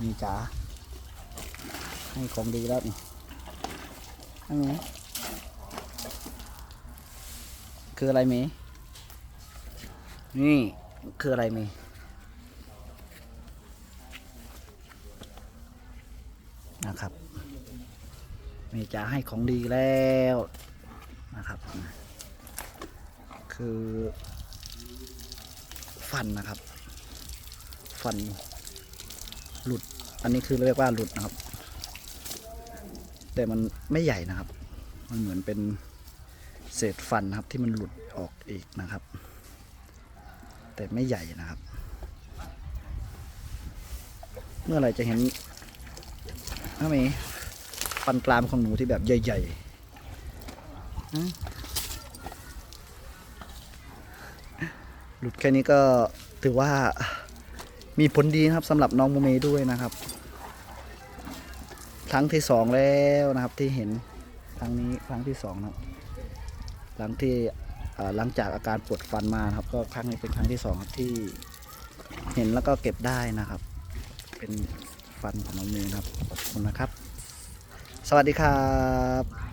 นี่จ๋าให้ของดีแล้วนี่อันนี้คืออะไรมย์นี่คืออะไรมย์นะครับมย์จ๋าให้ของดีแล้วนะครับ คือ ฟันนะครับ ฟัน หลุด อันนี้คือเรียกว่าหลุดนะครับ แต่มันไม่ใหญ่นะครับ มันเหมือนเป็นเศษฟันนะครับที่มันหลุดออกอีกนะครับ แต่ไม่ใหญ่นะครับ เมื่อไหรจะเห็นถ้ามีฟันกรามของหนูที่แบบใหญ่ๆหลุดแค่นี้ก็ถือว่า มีผลดีนะครับสำหรับน้องโมเมด้วยนะครับครั้งที่สองแล้วนะครับที่เห็นครั้งนี้ครั้งที่สองนะครับ หลังที่หลังจากอาการปวดฟันมาครับ ก็ครั้งนี้เป็นครั้งที่สองครับที่เห็นแล้วก็เก็บได้นะครับ เป็นฟันของน้องเมย์นะครับขอบคุณนะครับ สวัสดีครับ